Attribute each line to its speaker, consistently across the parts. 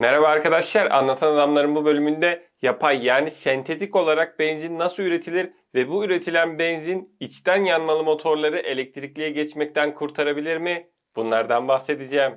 Speaker 1: Merhaba arkadaşlar, Anlatan Adamların bu bölümünde yapay yani sentetik olarak benzin nasıl üretilir ve bu üretilen benzin içten yanmalı motorları elektrikliye geçmekten kurtarabilir mi? Bunlardan bahsedeceğim.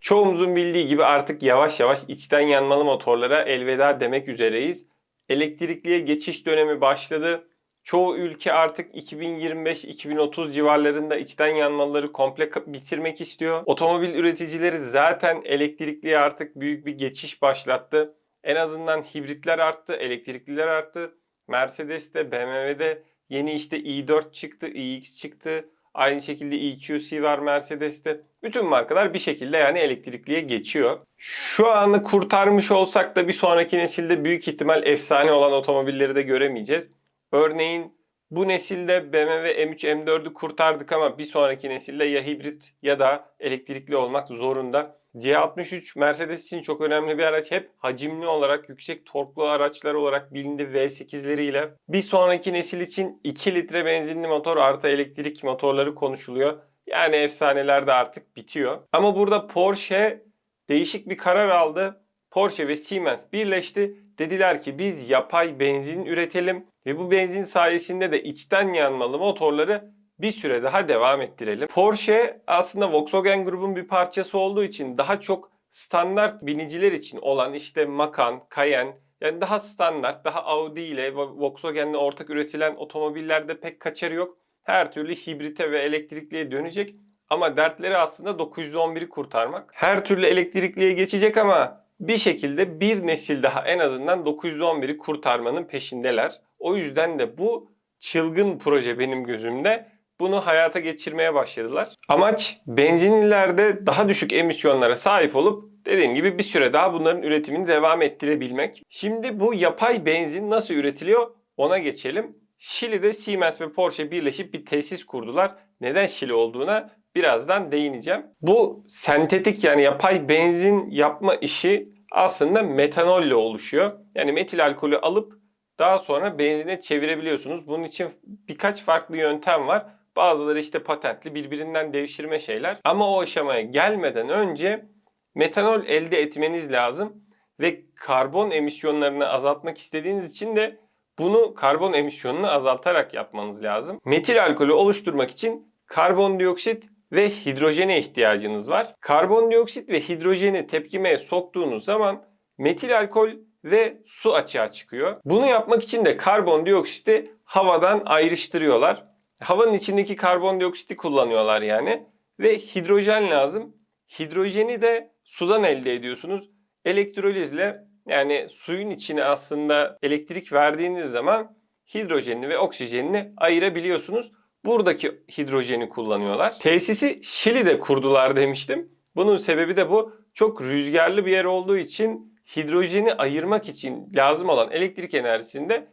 Speaker 1: Çoğumuzun bildiği gibi artık yavaş yavaş içten yanmalı motorlara elveda demek üzereyiz. Elektrikliye geçiş dönemi başladı. Çoğu ülke artık 2025-2030 civarlarında içten yanmaları komple bitirmek istiyor. Otomobil üreticileri zaten elektrikliye artık büyük bir geçiş başlattı. En azından hibritler arttı, elektrikliler arttı. Mercedes'te, BMW'de yeni işte i4 çıktı, iX çıktı. Aynı şekilde EQC var Mercedes'te. Bütün markalar bir şekilde yani elektrikliye geçiyor. Şu anı kurtarmış olsak da bir sonraki nesilde büyük ihtimal efsane olan otomobilleri de göremeyeceğiz. Örneğin bu nesilde BMW M3 M4'ü kurtardık ama bir sonraki nesilde ya hibrit ya da elektrikli olmak zorunda. C63 Mercedes için çok önemli bir araç. Hep hacimli olarak yüksek torklu araçlar olarak bilindi V8'leriyle. Bir sonraki nesil için 2 litre benzinli motor artı elektrik motorları konuşuluyor. Yani efsaneler de artık bitiyor. Ama burada Porsche değişik bir karar aldı. Porsche ve Siemens birleşti. Dediler ki biz yapay benzin üretelim ve bu benzin sayesinde de içten yanmalı motorları bir süre daha devam ettirelim. Porsche aslında Volkswagen grubun bir parçası olduğu için daha çok standart biniciler için olan işte Macan, Cayenne yani daha standart, daha Audi ile ve Volkswagen'le ortak üretilen otomobillerde pek kaçarı yok. Her türlü hibrite ve elektrikliye dönecek. Ama dertleri aslında 911'i kurtarmak. Her türlü elektrikliye geçecek ama bir şekilde bir nesil daha en azından 911'i kurtarmanın peşindeler. O yüzden de bu çılgın proje benim gözümde. Bunu hayata geçirmeye başladılar. Amaç benzinlilerde daha düşük emisyonlara sahip olup dediğim gibi bir süre daha bunların üretimini devam ettirebilmek. Şimdi bu yapay benzin nasıl üretiliyor ona geçelim. Şili'de Siemens ve Porsche birleşip bir tesis kurdular. Neden Şili olduğuna birazdan değineceğim. Bu sentetik yani yapay benzin yapma işi aslında metanolle oluşuyor. Yani metil alkolü alıp daha sonra benzine çevirebiliyorsunuz. Bunun için birkaç farklı yöntem var. Bazıları işte patentli birbirinden devşirme şeyler. Ama o aşamaya gelmeden önce metanol elde etmeniz lazım. Ve karbon emisyonlarını azaltmak istediğiniz için de bunu karbon emisyonunu azaltarak yapmanız lazım. Metil alkolü oluşturmak için karbondioksit ve hidrojene ihtiyacınız var. Karbondioksit ve hidrojeni tepkimeye soktuğunuz zaman metil alkol ve su açığa çıkıyor. Bunu yapmak için de karbondioksiti havadan ayrıştırıyorlar. Havanın içindeki karbondioksiti kullanıyorlar yani ve hidrojen lazım. Hidrojeni de sudan elde ediyorsunuz. Elektrolizle yani suyun içine aslında elektrik verdiğiniz zaman hidrojenini ve oksijenini ayırabiliyorsunuz. Buradaki hidrojeni kullanıyorlar. Tesisi Şili'de kurdular demiştim. Bunun sebebi de bu. Çok rüzgarlı bir yer olduğu için hidrojeni ayırmak için lazım olan elektrik enerjisini de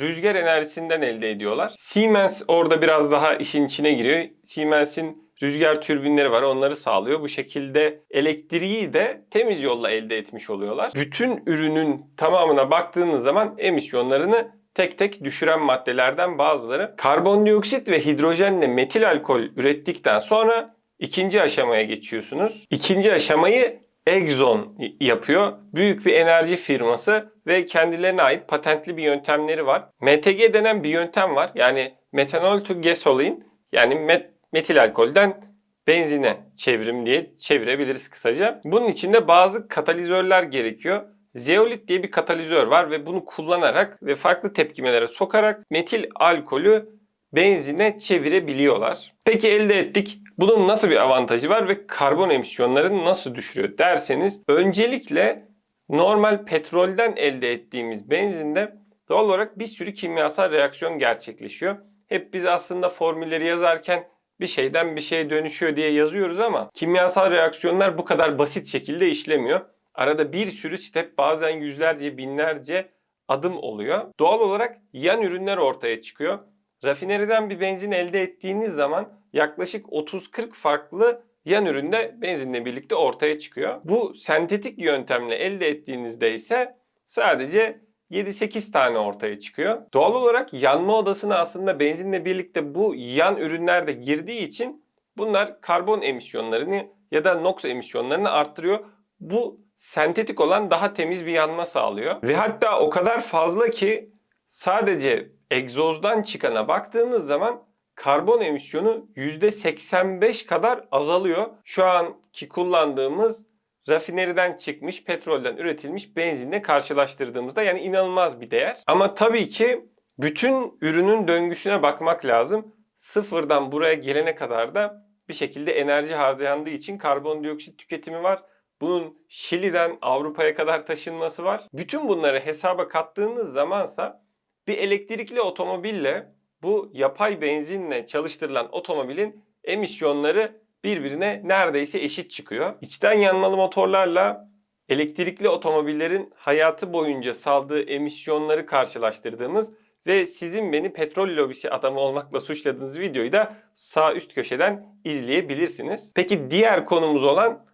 Speaker 1: rüzgar enerjisinden elde ediyorlar. Siemens orada biraz daha işin içine giriyor. Siemens'in rüzgar türbinleri var onları sağlıyor. Bu şekilde elektriği de temiz yolla elde etmiş oluyorlar. Bütün ürünün tamamına baktığınız zaman emisyonlarını tek tek düşüren maddelerden bazıları. Karbondioksit ve hidrojenle metil alkol ürettikten sonra ikinci aşamaya geçiyorsunuz. İkinci aşamayı Exxon yapıyor. Büyük bir enerji firması ve kendilerine ait patentli bir yöntemleri var. MTG denen bir yöntem var. Yani metanol to gasoline yani met metil alkolden benzine çevrim diye çevirebiliriz kısaca. Bunun için de bazı katalizörler gerekiyor. Zeolit diye bir katalizör var ve bunu kullanarak ve farklı tepkimelere sokarak metil alkolü benzine çevirebiliyorlar. Peki elde ettik. Bunun nasıl bir avantajı var ve karbon emisyonlarını nasıl düşürüyor derseniz öncelikle normal petrolden elde ettiğimiz benzinde doğal olarak bir sürü kimyasal reaksiyon gerçekleşiyor. Hep biz aslında formülleri yazarken bir şeyden bir şeye dönüşüyor diye yazıyoruz ama kimyasal reaksiyonlar bu kadar basit şekilde işlemiyor. Arada bir sürü step bazen yüzlerce binlerce adım oluyor. Doğal olarak yan ürünler ortaya çıkıyor. Rafineriden bir benzin elde ettiğiniz zaman yaklaşık 30-40 farklı yan üründe benzinle birlikte ortaya çıkıyor. Bu sentetik yöntemle elde ettiğinizde ise sadece 7-8 tane ortaya çıkıyor. Doğal olarak yanma odasına aslında benzinle birlikte bu yan ürünler de girdiği için Bunlar karbon emisyonlarını ya da NOx emisyonlarını arttırıyor. Bu sentetik olan daha temiz bir yanma sağlıyor. Ve hatta o kadar fazla ki sadece egzozdan çıkana baktığınız zaman karbon emisyonu %85 kadar azalıyor. Şu anki kullandığımız rafineriden çıkmış, petrolden üretilmiş benzinle karşılaştırdığımızda yani inanılmaz bir değer. Ama tabii ki bütün ürünün döngüsüne bakmak lazım. Sıfırdan buraya gelene kadar da bir şekilde enerji harcandığı için karbondioksit tüketimi var. Bunun Şili'den Avrupa'ya kadar taşınması var. Bütün bunları hesaba kattığınız zamansa bir elektrikli otomobille bu yapay benzinle çalıştırılan otomobilin emisyonları birbirine neredeyse eşit çıkıyor. İçten yanmalı motorlarla elektrikli otomobillerin hayatı boyunca saldığı emisyonları karşılaştırdığımız ve sizin beni petrol lobisi adamı olmakla suçladığınız videoyu da sağ üst köşeden izleyebilirsiniz. Peki diğer konumuz olan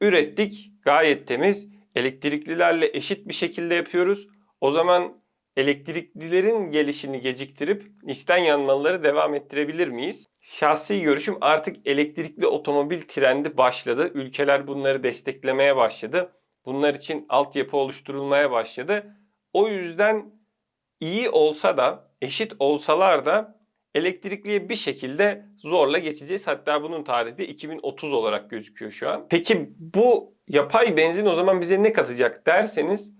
Speaker 1: ürettik gayet temiz elektriklilerle eşit bir şekilde yapıyoruz. O zaman elektriklilerin gelişini geciktirip içten yanmalıları devam ettirebilir miyiz? Şahsi görüşüm artık elektrikli otomobil trendi başladı. Ülkeler bunları desteklemeye başladı. Bunlar için altyapı oluşturulmaya başladı. O yüzden iyi olsa da eşit olsalar da elektrikliye bir şekilde zorla geçeceğiz. Hatta bunun tarihi de 2030 olarak gözüküyor şu an. Peki bu yapay benzin o zaman bize ne katacak derseniz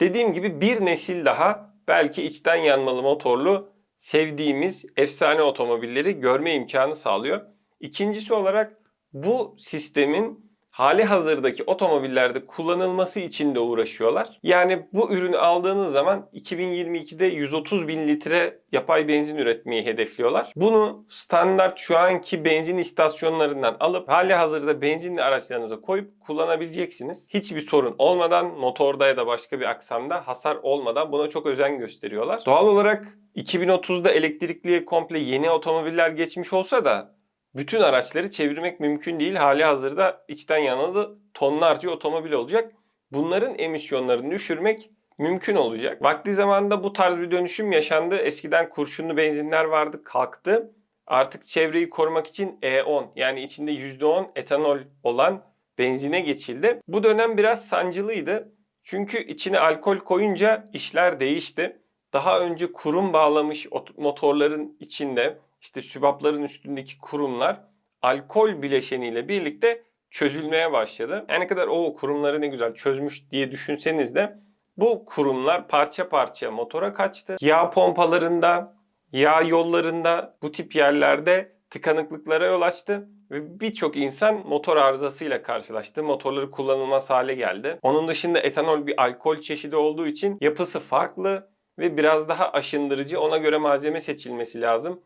Speaker 1: dediğim gibi bir nesil daha belki içten yanmalı motorlu sevdiğimiz efsane otomobilleri görme imkanı sağlıyor. İkincisi olarak bu sistemin hali hazırdaki otomobillerde kullanılması için de uğraşıyorlar. Yani bu ürünü aldığınız zaman 2022'de 130 bin litre yapay benzin üretmeyi hedefliyorlar. Bunu standart şu anki benzin istasyonlarından alıp hali hazırda benzinli araçlarınıza koyup kullanabileceksiniz. Hiçbir sorun olmadan motorda ya da başka bir aksamda hasar olmadan buna çok özen gösteriyorlar. Doğal olarak 2030'da elektrikliye komple yeni otomobiller geçmiş olsa da bütün araçları çevirmek mümkün değil. Hali hazırda içten yanmalı tonlarca otomobil olacak. Bunların emisyonlarını düşürmek mümkün olacak. Vakti zamanında bu tarz bir dönüşüm yaşandı. Eskiden kurşunlu benzinler vardı, kalktı. Artık çevreyi korumak için E10 yani içinde %10 etanol olan benzine geçildi. Bu dönem biraz sancılıydı. Çünkü içine alkol koyunca işler değişti. Daha önce kurum bağlamış motorların içinde işte sübapların üstündeki kurumlar alkol bileşeniyle birlikte çözülmeye başladı. Her ne kadar o kurumları ne güzel çözmüş diye düşünseniz de bu kurumlar parça parça motora kaçtı. Yağ pompalarında, yağ yollarında bu tip yerlerde tıkanıklıklara yol açtı ve birçok insan motor arızasıyla karşılaştı. Motorları kullanılmaz hale geldi. Onun dışında etanol bir alkol çeşidi olduğu için yapısı farklı ve biraz daha aşındırıcı. Ona göre malzeme seçilmesi lazım.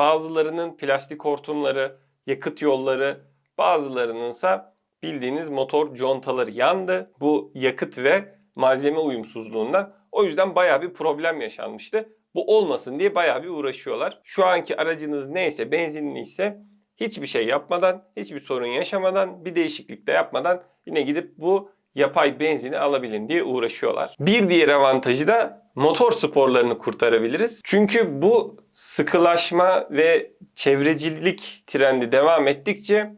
Speaker 1: Bazılarının plastik hortumları, yakıt yolları, bazılarının ise bildiğiniz motor contaları yandı. Bu yakıt ve malzeme uyumsuzluğundan. O yüzden baya bir problem yaşanmıştı. Bu olmasın diye baya bir uğraşıyorlar. Şu anki aracınız neyse benzinli ise hiçbir şey yapmadan, hiçbir sorun yaşamadan, bir değişiklik de yapmadan yine gidip bu yapay benzini alabilin diye uğraşıyorlar. Bir diğer avantajı da motor sporlarını kurtarabiliriz. Çünkü bu sıkılaşma ve çevrecilik trendi devam ettikçe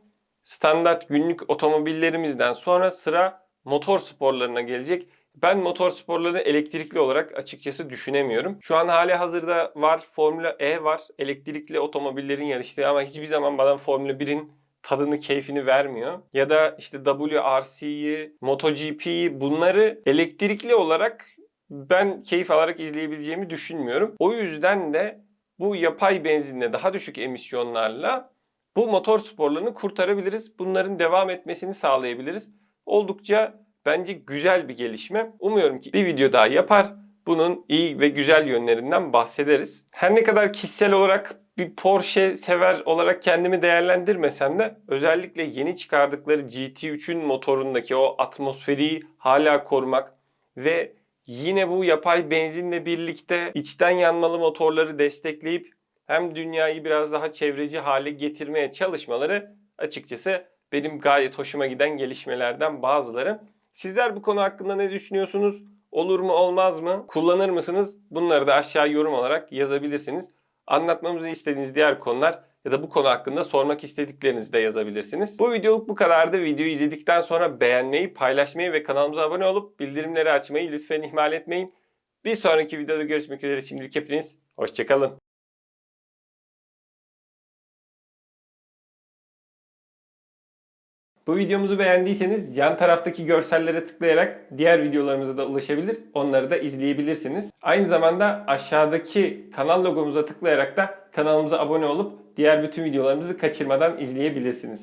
Speaker 1: standart günlük otomobillerimizden sonra sıra motor sporlarına gelecek. Ben motor sporlarını elektrikli olarak açıkçası düşünemiyorum. Şu an hali hazırda var Formula E var. Elektrikli otomobillerin yarıştığı ama hiçbir zaman bana Formula 1'in tadını, keyfini vermiyor. Ya da işte WRC'yi, MotoGP'yi bunları elektrikli olarak ben keyif alarak izleyebileceğimi düşünmüyorum. O yüzden de bu yapay benzinle daha düşük emisyonlarla bu motor sporlarını kurtarabiliriz. Bunların devam etmesini sağlayabiliriz. Oldukça bence güzel bir gelişme. Umuyorum ki bir video daha yapar. Bunun iyi ve güzel yönlerinden bahsederiz. Her ne kadar kişisel olarak bir Porsche sever olarak kendimi değerlendirmesem de özellikle yeni çıkardıkları GT3'ün motorundaki o atmosferi hala korumak ve yine bu yapay benzinle birlikte içten yanmalı motorları destekleyip hem dünyayı biraz daha çevreci hale getirmeye çalışmaları açıkçası benim gayet hoşuma giden gelişmelerden bazıları. Sizler bu konu hakkında ne düşünüyorsunuz? Olur mu olmaz mı? Kullanır mısınız? Bunları da aşağı yorum olarak yazabilirsiniz. Anlatmamızı istediğiniz diğer konular ya da bu konu hakkında sormak istediklerinizi de yazabilirsiniz. Bu videoluk bu kadardı. Videoyu izledikten sonra beğenmeyi, paylaşmayı ve kanalımıza abone olup bildirimleri açmayı lütfen ihmal etmeyin. Bir sonraki videoda görüşmek üzere. Şimdilik hepiniz hoşçakalın. Bu videomuzu beğendiyseniz yan taraftaki görsellere tıklayarak diğer videolarımıza da ulaşabilir. Onları da izleyebilirsiniz. Aynı zamanda aşağıdaki kanal logomuza tıklayarak da kanalımıza abone olup diğer bütün videolarımızı kaçırmadan izleyebilirsiniz.